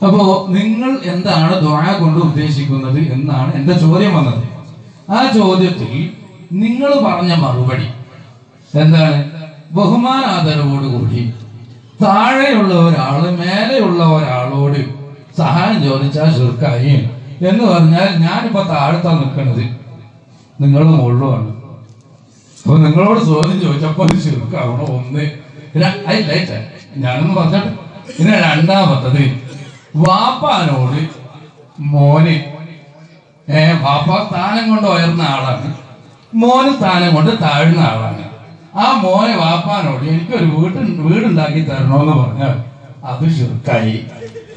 അപ്പോ നിങ്ങൾ എന്താണ് ദ്വാ കൊണ്ട് ഉദ്ദേശിക്കുന്നത് എന്നാണ് എന്റെ ചോദ്യം വന്നത്. ആ ചോദ്യത്തിൽ നിങ്ങൾ പറഞ്ഞ മറുപടി എന്താണ്? ബഹുമാനാദരവോടുകൂടി താഴെയുള്ള ഒരാൾ മേലെയുള്ള ഒരാളോട് സഹായം ചോദിച്ചാൽ ശുർക്കായി എന്ന് പറഞ്ഞാൽ ഞാനിപ്പോ താഴത്താ നിൽക്കുന്നത് നിങ്ങൾ മുകളിലുമാണ് അപ്പൊ നിങ്ങളോട് ചോദ്യം ചോദിച്ചപ്പോ അത് ശുർക്കാവണോ? ഒന്ന് ഞാനൊന്ന് പറഞ്ഞിട്ട്. പിന്നെ രണ്ടാമത്തത് വാപ്പാനോട് മോന് ഏ വാപ്പ സ്ഥാനം കൊണ്ട് ഉയർന്ന ആളാണ്. മോന് സ്ഥാനം കൊണ്ട് താഴ്ന്ന ആളാണ്. ആ മോനെ വാപ്പാനോട് എനിക്കൊരു വീട് വീടുണ്ടാക്കി തരണമെന്ന് പറഞ്ഞാൽ അത് ചുരുക്കായി.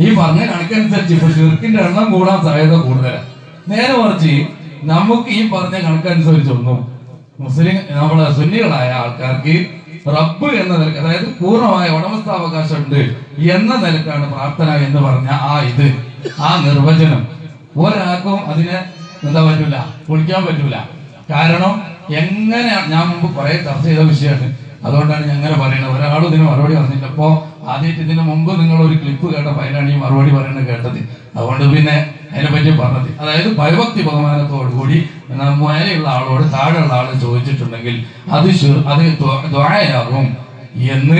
ഈ പറഞ്ഞ കണക്കനുസരിച്ച് ഇപ്പൊ ചുരുക്കിന്റെ എണ്ണം കൂടാൻ സാധ്യത കൂടുതലാണ് നേരെ മറിച്ച് നമുക്ക് ഈ പറഞ്ഞ കണക്കനുസരിച്ചൊന്നും മുസ്ലിം നമ്മളെ സുന്നികളായ ആൾക്കാർക്ക് റബ്ബ് എന്ന നിലയ്ക്ക് അതായത് പൂർണമായ ഉടമസ്ഥാവകാശം ഉണ്ട് എന്ന നിലക്കാണ് പ്രാർത്ഥന എന്ന് പറഞ്ഞ ആ ഇത് ആ നിർവചനം. ഒരാൾക്കും അതിനെ എന്താ പറ്റൂല പൊളിക്കാൻ പറ്റൂല. കാരണം എങ്ങനെ ഞാൻ മുമ്പ് കുറെ ചർച്ച ചെയ്ത വിഷയമാണ്. അതുകൊണ്ടാണ് ഞാൻ അങ്ങനെ പറയുന്നത്. ഒരാളും ഇതിന് മറുപടി പറഞ്ഞില്ല. അപ്പോ ആദ്യമായിട്ട് ഇതിന് മുമ്പ് നിങ്ങൾ ഒരു ക്ലിപ്പ് കേട്ട അതിനാണ് ഈ മറുപടി പറയുന്നത് കേട്ടത്. അതുകൊണ്ട് പിന്നെ അതിനെപ്പറ്റി പറഞ്ഞത്. അതായത് ഭയഭക്തി ബഹുമാനത്തോടു കൂടി ന- മേലെയുള്ള ആളോട് താഴെയുള്ള ആൾ ചോദിച്ചിട്ടുണ്ടെങ്കിൽ അത് അത് ദ്വ- ദ്വായയാകും എന്ന്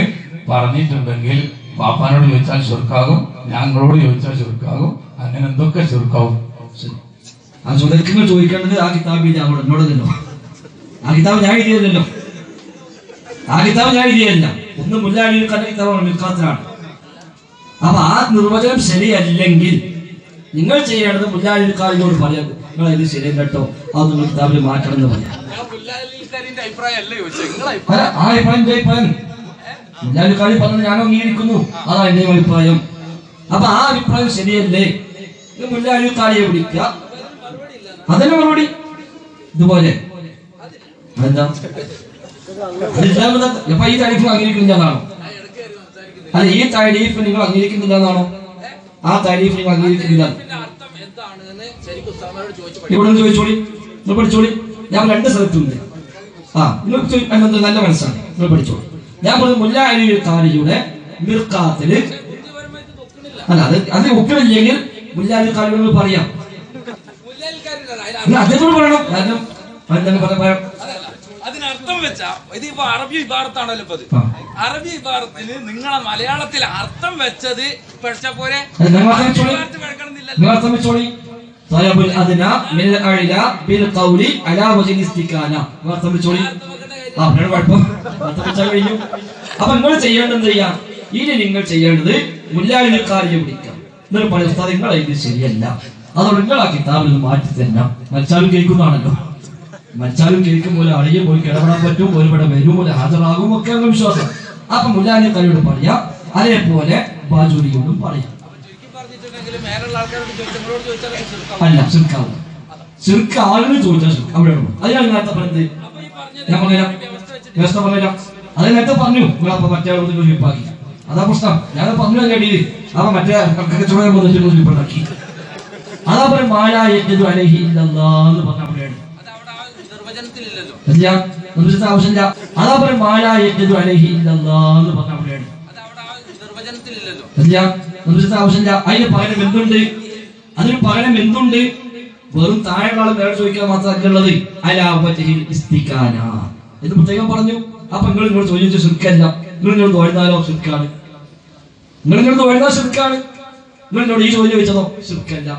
പറഞ്ഞിട്ടുണ്ടെങ്കിൽ പാപ്പാനോട് ചോദിച്ചാൽ ചുരുക്കാകും ഞങ്ങളോട് ചോദിച്ചാൽ ചുരുക്കാകും അങ്ങനെ എന്തൊക്കെ ചുരുക്കാവും. ആ ചോദ്യങ്ങൾ ചോദിക്കേണ്ടത് ആ കിതാബിൽ അവിടെ എന്നോടല്ലോ ആ കിതാബ് ഞാൻ എഴുതിയതല്ലോ. ആ കിതാബ് ഞാൻ എഴുതിയല്ല ഒന്ന് മിൽക്കാത്തിനാണ് അപ്പൊ ആ നിർവചനം ശരിയല്ലെങ്കിൽ നിങ്ങൾ ചെയ്യേണ്ടത് മുല്ലാടി കാലിനോട് പറയാം നിങ്ങൾ ഇത് ശരിയല്ല കേട്ടോ അത് നിങ്ങൾ കിതാബിൽ മാറ്റണം എന്ന് അല്ല, ആ അഭിപ്രായം? എന്റെ അഭിപ്രായം മുല്ലാടി കാലി പറഞ്ഞത് ഞാൻ അംഗീകരിക്കുന്നു. അതാ എന്റെ അഭിപ്രായം. അപ്പൊ ആ അഭിപ്രായം ശരിയല്ലേ? മുല്ലാഴിക്കാളിയെ വിളിക്കുക. അതിന് മറുപടി. ഇതുപോലെ. എന്താ അപ്പൊ ഈ താരീഫ് അംഗീകരിക്കുന്നില്ലാന്നാണോ അല്ല ഈ താരീഫ് നിങ്ങൾ അംഗീകരിക്കുന്നില്ല എന്നാണോ? ആ താരീഫ് നിങ്ങൾ അംഗീകരിക്കുന്നില്ല. ഇവിടെ നിന്ന് ചോദിച്ചോളി. നിങ്ങൾ പഠിച്ചോളി. ഞാൻ രണ്ട് സ്ഥലത്തുണ്ട്. ആ നിങ്ങൾക്ക് നല്ല മനസ്സാണ്. നിങ്ങൾ പഠിച്ചോളി. ഞാൻ പറഞ്ഞു മുല്ല അലി കാരിയുടെ മിർക്കാത്തിൽ അല്ല അത് അത് ഒക്കണില്ലെങ്കിൽ മുല്ല അലി പറയാം. അദ്ദേഹത്തോട് പറയണം. കാരണം അതിനർത്ഥം വെച്ചാ ഇത് ഇപ്പൊ അറബി വിഭാഗത്താണല്ലോ ഇപ്പൊ അറബി വിഭാഗത്തിൽ നിങ്ങളെ മലയാളത്തിൽ അർത്ഥം വെച്ചത് പഠിച്ച പോലെ അത് നിങ്ങൾ അർത്ഥം വെച്ചോളി വിഭാഗത്ത് പഠിക്കണമെന്നില്ലല്ലോ നിങ്ങൾ അർത്ഥം വെച്ചോളി طلب الأدنى من الأعلى بالقول على وجه الاستكانة നിങ്ങൾ അർത്ഥം വെച്ചോളി ആ പിന്നെ കുഴപ്പം അർത്ഥം വെച്ചാൽ കഴിഞ്ഞു അപ്പൊ നിങ്ങൾ ചെയ്യേണ്ടത് എന്ത് ചെയ്യാം ഇനി നിങ്ങൾ ചെയ്യേണ്ടത് മുല്ലാളിക്കാരിയെ വിളിക്കാം എന്നിട്ട് പണി ഉസ്താദ് നിങ്ങൾ ഇത് ശരിയല്ല അതോട് നിങ്ങൾ ആ കിതാബിൽ നിന്ന് മാറ്റി തരണം മരിച്ചാലും കേൾക്കുന്നതാണല്ലോ മരിച്ചാലും കേൾക്കും പോലെ അളിയെ പോയി കിടപെടാൻ പറ്റും ഒരുപാട് വരും പോലെ ഹാജരാകും ഒക്കെ ആണ് വിശ്വാസം അപ്പൊ മുല്ലാലിക്കാരിയോട് പറയാം അതേപോലെ ബാജുരിയോടും പറയാം അല്ല ശിർക്കാവും ശിർക്ക് ആളുകൾ ചോദിച്ചാൽ ശിർക്ക് അവിടെ അതിനാണ് നേരത്തെ പറഞ്ഞത്. ഞാൻ പറഞ്ഞുതരാം. വ്യവസ്ഥ പറഞ്ഞുതരാം. അത് നേരത്തെ പറഞ്ഞു. മറ്റേ ഗ്രൂപ്പാക്കി അതാ പ്രശ്നം. ഞാൻ പറഞ്ഞു കേട്ടില്ല അപ്പൊ മറ്റേ കച്ചവടം വന്നിട്ട് ഗ്രൂപ്പുണ്ടാക്കി അതാ പറയും മാലായത് അലഹി ഇല്ലെന്ന് പറഞ്ഞ അവിടെയാണ് അത് ഇല്ല. നിർദ്ദേശിച്ച ആവശ്യമില്ല. അതാ പറയും മാലായത് അലഹി ഇല്ലെന്ന് പറഞ്ഞ അവിടെയാണ് അത് ഇല്ല. നിർദ്ദേശിച്ച ആവശ്യമില്ല അതിന് പകരം എന്തുണ്ട്? അതിന് പകരം എന്തുണ്ട്? വെറും താഴെക്കാളും വേറെ ചോദിക്കാൻ മാത്രമല്ല ഉള്ളത് അലാവറ്റഹിൽ ഇസ്തിക്കാന എന്ന് പ്രത്യേകം പറഞ്ഞു. അപ്പൊ നിങ്ങൾ നിങ്ങൾ ചോദിച്ച ശുക്കല്ല നിങ്ങൾ ഇങ്ങോട്ട് തോഴുന്നാലോ ശുക്കാണ് നിങ്ങൾ ഇങ്ങോട്ട് തോഴുന്നാൽ ശുക്കാണ് നിങ്ങൾ എന്നോട് ഈ ചോദ്യം ചോദിച്ചതോ? ശുക്കല്ല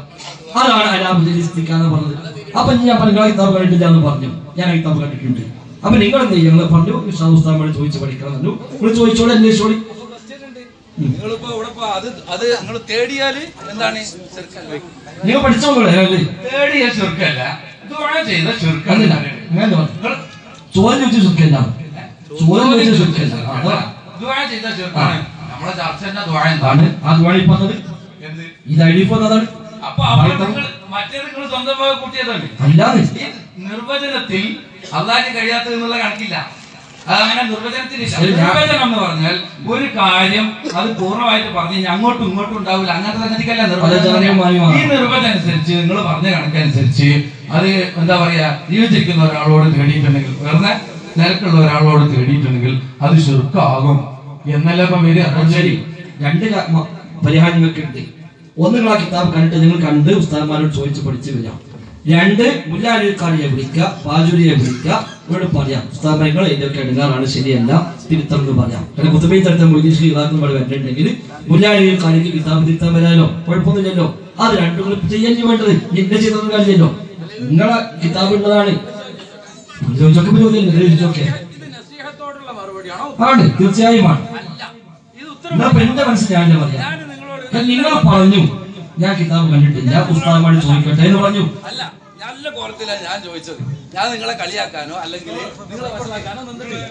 അതാണ് ഇസ്തിക്കാന പറഞ്ഞത്. അപ്പൊ ഞാൻ നിങ്ങളെ കിതാബ് കണ്ടിട്ടില്ല എന്ന് പറഞ്ഞു. ഞാൻ കിതാബ് കണ്ടിട്ടുണ്ട്. അപ്പൊ നിങ്ങൾ എന്ത് ചെയ്യും? നിങ്ങൾ പറഞ്ഞു ഉസ്താദ് ചോദിച്ച് പഠിക്കണം പറഞ്ഞു. നിങ്ങൾ ചോദിച്ചോളെ അന്വേഷിച്ചോളി. നിങ്ങളിപ്പോ ഇവിടെ അത് അത് നിങ്ങൾ തേടിയാൽ എന്താണ് നിങ്ങൾ പഠിച്ചോളൂ തേടിയ ചെയ്ത പറഞ്ഞു. ചോദ്യം ചോദിച്ച ചുരുക്കല്ല ചോദ്യം ചെയ്ത ചുരുക്കാണ് നമ്മളെ ചർച്ച തന്നെ എന്താണ് ആ ദ്വാഴ ഇപ്പൊ ഇത് ഐഡിഫ് എന്നതാണ് അപ്പൊ മറ്റേ നിങ്ങൾ സ്വന്തമായി കൂട്ടിയതാണ് അല്ലാതെ. നിർവചനത്തിൽ അള്ളാഹിന് കഴിയാത്തത് എന്നുള്ള കണക്കില്ല. അതങ്ങനെ ഞാൻ- നിർവചനം എന്ന് പറഞ്ഞാൽ ഒരു കാര്യം അത് പൂർണമായിട്ട് പറഞ്ഞു കഴിഞ്ഞാൽ അങ്ങോട്ടും ഇങ്ങോട്ടും ഉണ്ടാവില്ല. അങ്ങനത്തെ സംഗതിക്കല്ല നിർവചനം ഈ നിർവചനം അനുസരിച്ച് നിങ്ങൾ പറഞ്ഞ കണക്കനുസരിച്ച് അത് എന്താ പറയാ ജീവിച്ചിരിക്കുന്ന ഒരാളോട് തേടിയിട്ടുണ്ടെങ്കിൽ വെറുതെ നിരക്കുള്ള ഒരാളോട് തേടിയിട്ടുണ്ടെങ്കിൽ അത് ചുരുക്കമാകും എന്നല്ല ഇപ്പം വരിക? ശരി. രണ്ട് ക- മ- ഉണ്ട് ഒന്ന് നിങ്ങൾ ആ കിതാബ് കണ്ടിട്ട് നിങ്ങൾ കണ്ട് ഉസ്താദ്മാരോട് ചോദിച്ച് പഠിച്ചു വരാം രണ്ട് മുല്ലാലിക്കാരിയെ വിളിക്കുക പാജുരിയെ വിളിക്കുക ഇവരോട് പറയാം. സ്ഥാപനങ്ങൾ ഇതിന്റെ എടുക്കാറാണ് ശരിയല്ല തിരുത്തം എന്ന് പറയാം. കാരണം കുത്തുബൈ തരത്തെ മൊയ്തീൻ ശ്രീ ഇവിടെ ഇവിടെ വരുന്നുണ്ടെങ്കിൽ കാര്യങ്ങൾ കിതാബ് തിരുത്താൻ വരാനോ കുഴപ്പമൊന്നുമില്ലല്ലോ. അത് രണ്ടും കൂടി ചെയ്യാൻ വേണ്ടത് എന്നെ ചെയ്തൊന്നും കാര്യമില്ലല്ലോ. നിങ്ങളെ കിതാബ് ഉള്ളതാണ്. ആണ് തീർച്ചയായും ആണ്. ഇത് ഉത്തരം എന്നാ ഇപ്പൊ എന്റെ മനസ്സിൽ ഞാൻ പറയാം. നിങ്ങൾ പറഞ്ഞു ഞാൻ കിതാബ് കണ്ടിട്ടില്ല പുസ്തകമായിട്ട് ചോദിക്കട്ടെ എന്ന് പറഞ്ഞു. നല്ല കോലത്തിലാണ് ഞാൻ ചോദിച്ചത്. ഞാൻ നിങ്ങളെ കളിയാക്കാനോ അല്ലെങ്കിൽ നിങ്ങളെ നിങ്ങളുടെ നിന്നിട്ടില്ല